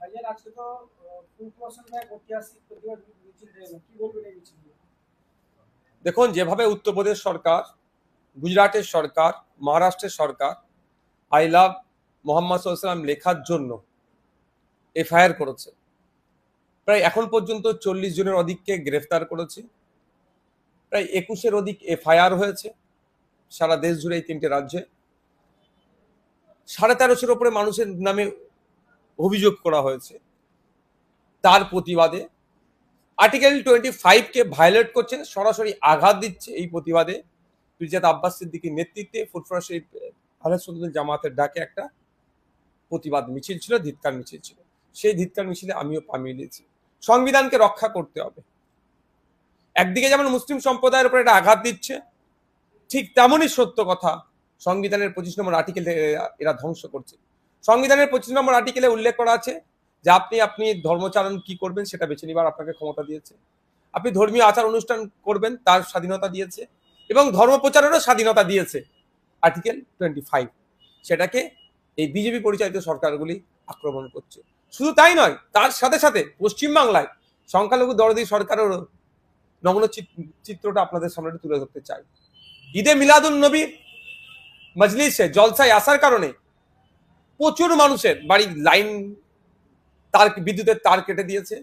ভাইজান আজকে তো দেখুন, যেভাবে উত্তরপ্রদেশ সরকার, গুজরাটের সরকার, মহারাষ্ট্রের সরকার আই লাভ মোহাম্মদ সাল্লাম লেখার জন্য এফআইআর করেছে। প্রায় এখন পর্যন্ত চল্লিশ জনের অধিককে গ্রেফতার করেছে। প্রায় একুশের অধিক এফআইআর হয়েছে সারা দেশ জুড়ে এই তিনটে রাজ্যে। সাড়ে তেরোশোর ওপরে মানুষের নামে অভিযোগ করা হয়েছে তার প্রতিবাদে। আর্টিকেল টোয়েন্টি ফাইভকে ভায়োলেট করছে, সরাসরি আঘাত দিচ্ছে এই প্রতিবাদে। পিরজাদ আব্বাস সিদ্দিকির নেতৃত্বে ফুটফরা শরীফ জামাতের ডাকে একটা প্রতিবাদ মিছিল ছিল, ধিৎকার মিছিল ছিল। সেই ধিৎকার মিছিলে আমিও পা মিলিয়েছি সংবিধানকে রক্ষা করতে হবে। একদিকে যেমন মুসলিম সম্প্রদায়ের উপর একটা আঘাত দিচ্ছে, ঠিক তেমনই সত্য কথা সংবিধানের পঁচিশ নম্বর আর্টিকেল এরা ধ্বংস করছে। সংবিধানের পঁচিশ নম্বর আর্টিকেলে উল্লেখ করা আছে যে আপনি আপনি ধর্মচারণ কি করবেন সেটা বেছে নিবার আপনাকে ক্ষমতা দিয়েছে। আপনি ধর্মীয় আচার অনুষ্ঠান করবেন, তার স্বাধীনতা দিয়েছে এবং ধর্ম প্রচারেরও স্বাধীনতা দিয়েছে। আর্টিকেল টোয়েন্টি ফাইভ সেটাকে এই বিজেপি পরিচালিত সরকারগুলি আক্রমণ করছে। শুধু তাই নয়, তার সাথে সাথে পশ্চিমবাংলায় সংখ্যালঘু দরদি সরকারেরও নগ্ন চিত্রটা আপনাদের সামনে তুলে ধরতে চাই। ঈদে মিলাদুল নবীর মজলিসে জলসায় আসার কারণে প্রচুর মানুষের বাড়ির লাইন, তার বিদ্যুতের তার কেটে দিয়েছে,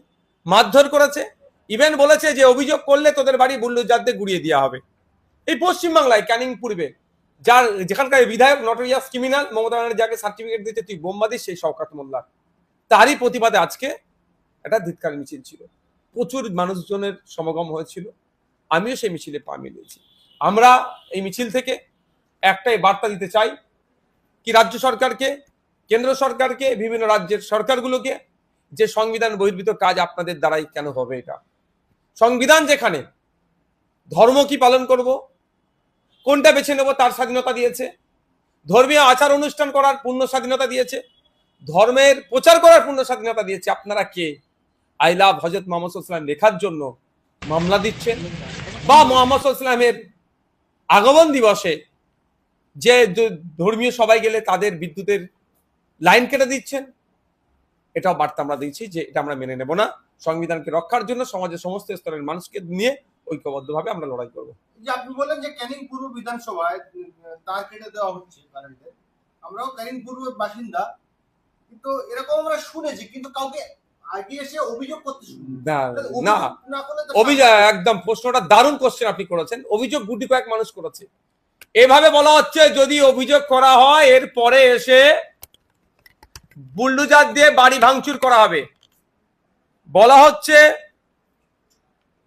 মারধর করেছে। ইভেন বলেছে যে, অভিযোগ করলে তোদের বাড়ি বুল্লুজারদের গুড়িয়ে দেওয়া হবে। এই পশ্চিমবাংলায় ক্যানিং পূর্বে, যার যেখানকার বিধায়ক নটোরিয়াস ক্রিমিনাল মমতা ব্যানার্জি যাকে সার্টিফিকেট দিতে তুই বোম্বাদিস সেই শওকাত মোল্লা তারই প্রতিবাদে আজকে একটা ধিৎকার মিছিল ছিল। প্রচুর মানুষজনের সমাগম হয়েছিল। আমিও সেই মিছিলে পা মিলিয়েছি। আমরা এই মিছিল থেকে একটাই বার্তা দিতে চাই, কি রাজ্য সরকারকে কেন্দ্র সরকারকে, বিভিন্ন রাজ্যের সরকারগুলোকে যে সংবিধান বহির্ভূত কাজ আপনাদের দ্বারাই কেন হবে এটা? সংবিধান যেখানে, ধর্ম কি পালন করব? কোনটা বেছে নেব তার স্বাধীনতা দিয়েছে? ধর্মীয় আচার অনুষ্ঠান করার পূর্ণ স্বাধীনতা দিয়েছে? ধর্মের প্রচার করার পূর্ণ স্বাধীনতা দিয়েছে আপনারা কে? আই লাভ হজরত মোহাম্মদ সাল্লাম লেখার জন্য মামলা দিচ্ছেন? বা মোহাম্মদ ইসলামের আগমন দিবসে যে ধর্মীয় সবাই গেলে তাদের বিদ্যুতের লাইন কেটে দিচ্ছেন। এটাও বার্তা আমরা দিচ্ছি যে এটা আমরা মেনে নেব না। সংবিধানকে রক্ষার জন্য সমাজের সমস্ত স্তরের মানুষকে নিয়ে ঐক্যবদ্ধভাবে আমরা লড়াই করব। যে আপনি বললেন যে ক্যানিং পূর্ব বিধানসভায় তার কেটে দেওয়া হচ্ছে কারেন্টের আমরাও ক্যানিং পূর্ব বাসিন্দা। কিন্তু এরকম আমরা শুনেছি কিন্তু কাউকে আগে এসে অভিযোগ করতে না। না না। করলে অভিযোগ একদম প্রশ্নটা দারুণ কোশ্চেন আপনি করেছেন। অভিযোগ গুটি কয়েক মানুষ করেছে। এভাবে বলা হচ্ছে যদি অভিযোগ করা হয় এর পরে এসে বুল্ডুজার দিয়ে বাড়ি ভাঙচুর করা হবে। বলা হচ্ছে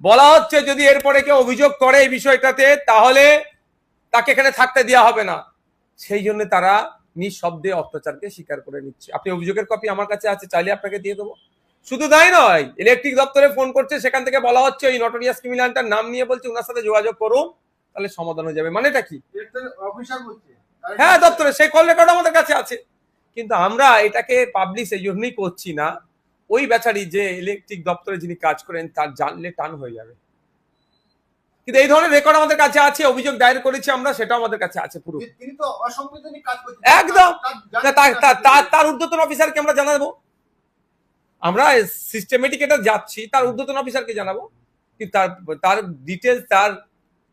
বলা হচ্ছে যদি এরপরে কেউ অভিযোগ করে এই বিষয়টাতে তাহলে তাকে এখানে থাকতে দেওয়া হবে না। সেই জন্য তারা নিঃশব্দে অত্যাচারকে স্বীকার করে নিচ্ছে। আপনি অভিযোগের কপি আমার কাছে আছে চাইলে আপনাকে দিয়ে দেবো। শুধু তাই নয় ইলেকট্রিক দপ্তরে ফোন করছে সেখান থেকে বলা হচ্ছে ওই নটোরিয়াস ক্রিমিনালটার নাম নিয়ে বলছে ওনার সাথে যোগাযোগ করুন তাহলে সমাধান হয়ে যাবে। মানেটা কি? হ্যাঁ দপ্তরে সেই কল রেকর্ড আমাদের কাছে আছে। কিন্তু আমরা এটাকে পাবলিশ এই জন্যই করছি না। ওই বেচারি যে ইলেকট্রিক দপ্তরে যিনি কাজ করেন তার জানলে টান হয়ে যাবে। কিন্তু এই ধরনের রেকর্ড আমাদের কাছে আছে অভিযোগ দায়ের করেছি আমরা সেটাও আমাদের কাছে আছে পুরো। একদম। তার ঊর্ধ্বতন অফিসারকে আমরা জানাব। আমরা সিস্টেমেটিক এটা যাচ্ছি তার ঊর্ধ্বতন অফিসারকে জানাব। কিন্তু তার তার ডিটেলস তার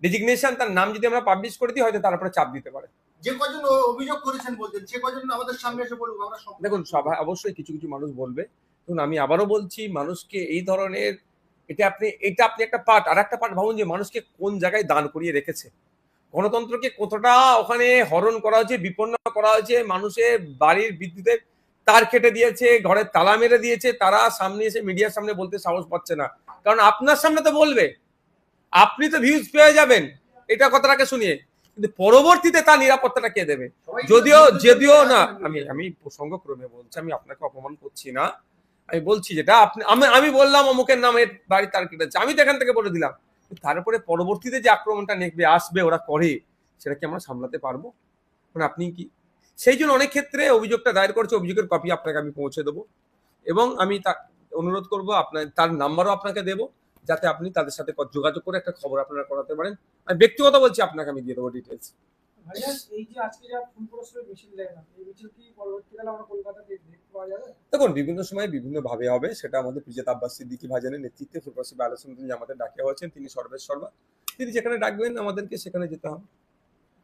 ডেজিগনেশন তার নাম যদি আমরা পাবলিশ করে দিই হয়তো তার উপরে চাপ দিতে পারে। যে কজন অভিযোগ করেছেন বলছেন সে কজন আমাদের সামনে এসে বলুক, আমরা দেখুন সবাই অবশ্যই কিছু কিছু মানুষ বলবে। দেখুন, আমি আবারও বলছি, মানুষকে এই ধরনের এটা আপনি এটা আপনি একটা পার্ট আর একটা পার্ট ভাবুন যে মানুষকে কোন জায়গায় দান করিয়ে রেখেছে। গণতন্ত্রকে কতটা ওখানে হরণ করা হয়েছে, বিপন্ন করা হয়েছে, মানুষের বাড়ির বিদ্যুতের তার কেটে দিয়েছে, ঘরের তালা মেরে দিয়েছে, তারা সামনে এসে মিডিয়ার সামনে বলতে সাহস পাচ্ছে না। কারণ আপনার সামনে তো বলবে। আপনি তো ভিউজ পেয়ে যাবেন। এটা কথাটাকে শুনিয়ে। কিন্তু পরবর্তীতে তার নিরাপত্তাটা কে দেবে? যদিও যদিও না। আমি আমি প্রসঙ্গক্রমে বলছি আমি আপনাকে অপমান করছি না। আমি বলছি যেটা আপনি আমি আমি বললাম অমুকের নামের বাড়ি তার কেটেছে আমি তো এখান থেকে বলে দিলাম। তারপরে পরবর্তীতে যে আক্রমণটা নেকবে আসবে ওরা করে সেটা কি আমরা সামলাতে পারব? মানে আপনি কি সেই জন্য অনেক ক্ষেত্রে অভিযোগটা দায়ের করছে অভিযোগের কপি আপনাকে আমি পৌঁছে দেবো। এবং আমি তা অনুরোধ করব আপনার তার নাম্বারও আপনাকে দেবো। যাতে আপনি তাদের সাথে যোগাযোগ করে একটা খবর আপনারা করাতে পারেন। আমি ব্যক্তিগত বলছি আপনাকে আমি দিয়ে দেবো ডিটেলস দেখুন বিভিন্ন সময় বিভিন্ন ভাবে হবে সেটা আমাদের প্রিজাত আব্বাস সিদ্দিকি ভাজানের নেতৃত্বে ফুলপ্রসি আলোচনা তিনি আমাদের ডাকে হয়েছেন তিনি সর্বেশ শর্মা। তিনি যেখানে ডাকবেন আমাদেরকে সেখানে যেতে হবে।